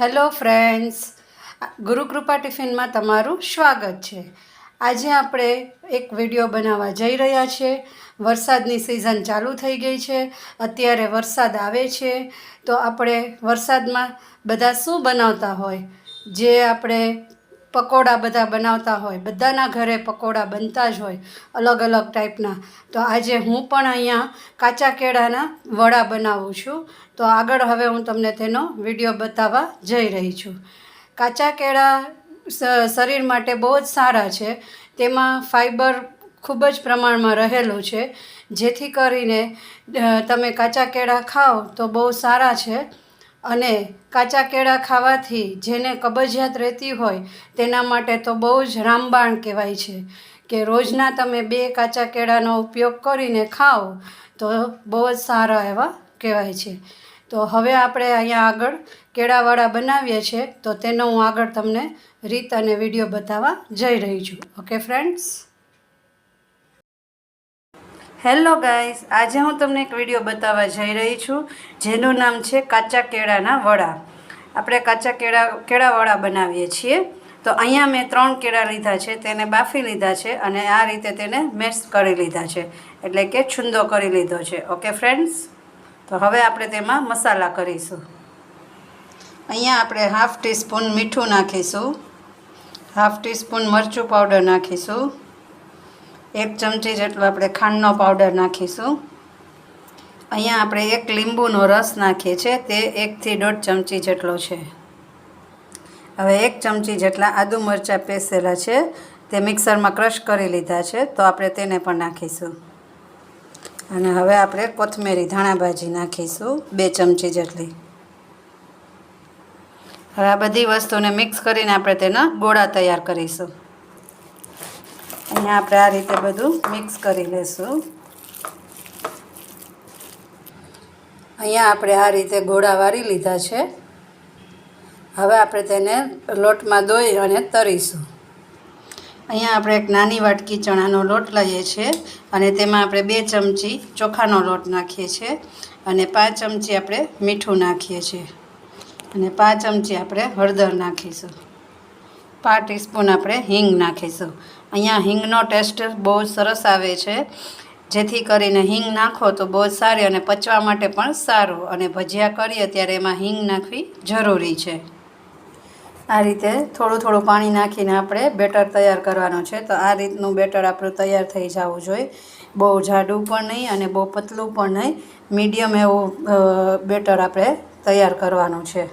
Hello friends Gurukripa ટિફિનમાં તમારું સ્વાગત છે. આજે આપણે એક વીડિયો બનાવવા જઈ રહ્યા છીએ વરસાદની સિઝન ચાલુ થઈ ગઈ છે. અત્યારે વરસાદ આવે છે. તો આપણે વરસાદમાં બધા શું બનાવતા હોય? જે આપણે પકોડા બધા બનાવતા હોય, બધાના ઘરે પકોડા બનતા જ હોય, અલગ અલગ ટાઈપના. તો આજે હું પણ અહીંયા કાચા કેળાના વડા બનાવું છું. તો આગળ હવે હું તમને તેનો વીડિયો બતાવવા જઈ રહી છું. કાચા કેળા શરીર માટે બહુ જ સારા છે. તેમાં ફાઈબર ખૂબ જ પ્રમાણમાં રહેલું છે. જેથી કરીને તમે કાચા કેળા ખાઓ તો બહુ સારા છે. અને કાચા કેળા ખાવાથી જેને કબજિયાત રહેતી હોય તેના માટે તો બહુ જ રામબાણ કહેવાય છે કે રોજના તમે બે કાચા કેળાનો ઉપયોગ કરીને ખાઓ તો બહુ જ સારા એવા કહેવાય છે. તો હવે આપણે અહીંયા આગળ કેળાવાળા બનાવીએ છીએ તો તેનો હું આગળ તમને રીત અને વીડિયો બતાવવા જઈ રહી છું. ઓકે ફ્રેન્ડ્સ હેલો ગાઈસ આજે હું તમને એક વીડિયો બતાવવા જઈ રહી છું, જેનું નામ છે કાચા કેળાના વડા. આપણે કાચા કેળા કેળાવડા બનાવીએ છીએ. તો અહીંયા મેં ત્રણ કેળા લીધા છે, તેને બાફી લીધા છે અને આ રીતે તેને મેશ કરી લીધા છે, એટલે કે છુંદો કરી લીધો છે. Okay friends? તો હવે આપણે તેમાં મસાલા કરીશું. અહીંયા આપણે હાફ ટીસ્પૂન મીઠું નાખીશું, હાફ ટીસ્પૂન મરચું પાવડર નાખીશું એક ચમચી જેટલો આપણે ખાંડનો પાવડર નાખીશું. અહીંયા આપણે એક લીંબુનો રસ નાખીએ છીએ, તે એકથી દોઢ ચમચી જેટલો છે. હવે એક ચમચી જેટલા આદુ મરચાં પેસેલા છે, તે મિક્સરમાં ક્રશ કરી લીધા છે, તો આપણે તેને પણ નાખીશું. અને હવે આપણે કોથમેરી ધાણાભાજી નાખીશું, બે ચમચી જેટલી. હવે આ બધી વસ્તુને મિક્સ કરીને આપણે તેના ગોળા તૈયાર કરીશું. અહીંયા આપણે આ રીતે બધું મિક્સ કરી લઈશું અહીંયા આપણે આ રીતે ગોળા વારી લીધા છે. હવે આપણે તેને લોટમાં દોઈ અને તરીશું. અહીંયા આપણે એક નાની વાટકી ચણાનો લોટ લઈએ છીએ અને તેમાં આપણે બે ચમચી ચોખાનો લોટ નાખીએ છીએ અને પાંચ ચમચી આપણે મીઠું નાખીએ છીએ. અને પાંચ ચમચી આપણે હળદર નાખીશું. પાંચ ટીસ્પૂન આપણે હિંગ નાખીશું. અહીંયા હિંગનો ટેસ્ટ બહુ સરસ આવે છે. જેથી કરીને હિંગ નાખો તો બહુ જ સારી અને પચવા માટે પણ સારું. અને ભજીયા કરીએ ત્યારે એમાં હિંગ નાખવી જરૂરી છે. આ રીતે થોડું થોડું પાણી નાખીને આપણે બેટર તૈયાર કરવાનું છે. તો આ રીતનું બેટર આપણું તૈયાર થઈ જવું જોઈએ. બહુ જાડું પણ નહીં અને બહુ પતલું પણ નહીં. મીડિયમ એવું બેટર આપણે તૈયાર કરવાનું છે.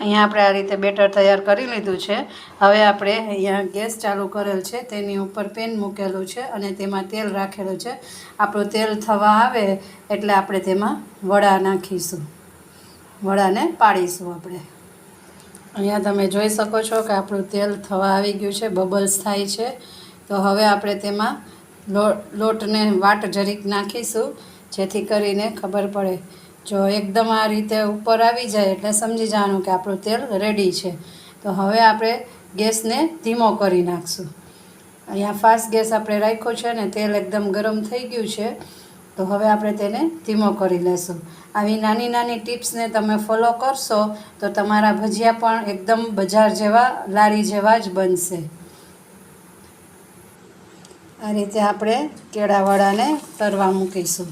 અહીંયા આપણે આ રીતે બેટર તૈયાર કરી લીધું છે. હવે આપણે અહીંયા ગેસ ચાલુ કરેલ છે, તેની ઉપર પેન મૂકેલું છે અને તેમાં તેલ રાખેલું છે. આપણું તેલ થવા આવે એટલે આપણે તેમાં વડા નાખીશું. વડાને પાડીશું આપણે. અહીંયા તમે જોઈ શકો છો કે આપણું તેલ થવા આવી ગયું છે, બબલ્સ થાય છે. તો હવે આપણે તેમાં લોટને વાટ જરીક નાખીશું, જેથી કરીને ખબર પડે જો એકદમ આ રીતે ઉપર આવી જાય એટલે સમજી જવાનું કે આપણું તેલ રેડી છે. તો હવે આપણે ગેસને ધીમો કરી નાખશું. અહીંયા ફાસ્ટ ગેસ આપણે રાખ્યો છે ને તેલ એકદમ ગરમ થઈ ગયું છે, તો હવે આપણે તેને ધીમો કરી લેશું. આવી નાની નાની ટિપ્સને તમે ફોલો કરશો તો તમારા ભજીયા પણ એકદમ બજાર જેવા, લારી જેવા જ બનશે. આ રીતે આપણે કેળાવાળાને તરવા મૂકીશું.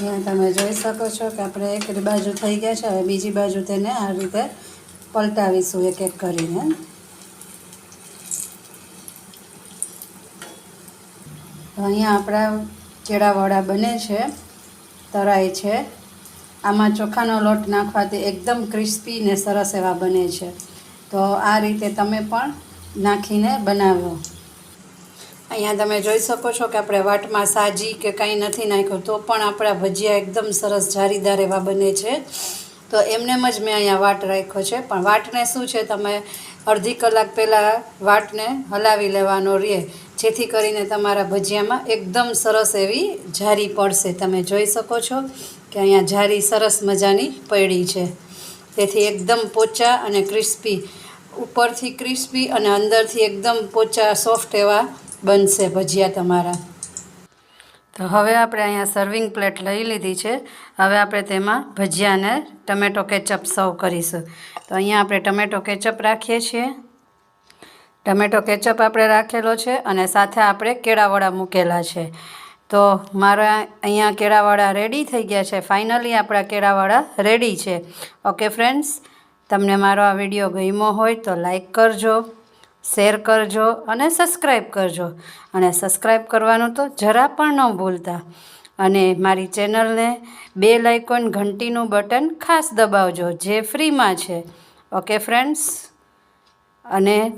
અહીંયા તમે જોઈ શકો છો કે આપણે એક બાજુ થઈ ગયા છે. હવે બીજી બાજુ તેને આ રીતે પલટાવીશું એક એક કરીને. અહીંયા આપણા કેળાવાળા બને છે, તરાય છે. આમાં ચોખાનો લોટ નાખવાથી એકદમ ક્રિસ્પી ને સરસ એવા બને છે. તો આ રીતે તમે પણ નાખીને બનાવો. અહીંયા તમે જોઈ શકો છો કે આપણે વાટમાં સાજી કે કાંઈ નથી નાખ્યું, તો પણ આપણા ભજીયા એકદમ સરસ જારીદાર એવા બને છે. તો એમનેમ જ મેં અહીંયા વાટ રાખ્યો છે. પણ વાટને શું છે? તમે અડધી કલાક પહેલાં વાટને હલાવી લેવાનો રહે જેથી કરીને તમારા ભજીયામાં એકદમ સરસ એવી જારી પડશે. તમે જોઈ શકો છો કે અહીંયા જારી સરસ મજાની પડી છે. તેથી એકદમ પોચા અને ક્રિસ્પી, ઉપરથી ક્રિસ્પી અને અંદરથી એકદમ પોચા સોફ્ટ એવા બનશે ભજીયા તમારા. તો હવે આપણે અહીંયા સર્વિંગ પ્લેટ લઈ લીધી છે. હવે આપણે તેમાં ભજીયાને ટમેટો કેચઅપ સર્વ કરીશું. તો અહીંયા આપણે ટમેટો કેચઅપ રાખીએ છીએ. ટમેટો કેચઅપ આપણે રાખેલો છે અને સાથે આપણે કેળાવડા મૂકેલા છે. તો મારા અહીંયા કેળાવાળા રેડી થઈ ગયા છે. ફાઇનલી આપણા કેળાવાળા રેડી છે. ઓકે ફ્રેન્ડ્સ તમને મારો આ વીડિયો ગમ્યો હોય તો લાઈક કરજો. શેર કરજો અને સબસ્ક્રાઈબ કરજો. અને સબસ્ક્રાઈબ કરવાનું તો જરા પણ ન ભૂલતા. અને મારી ચેનલને બે લાઇકોન ઘંટીનું બટન ખાસ દબાવજો, જે ફ્રીમાં છે. Okay, friends? અને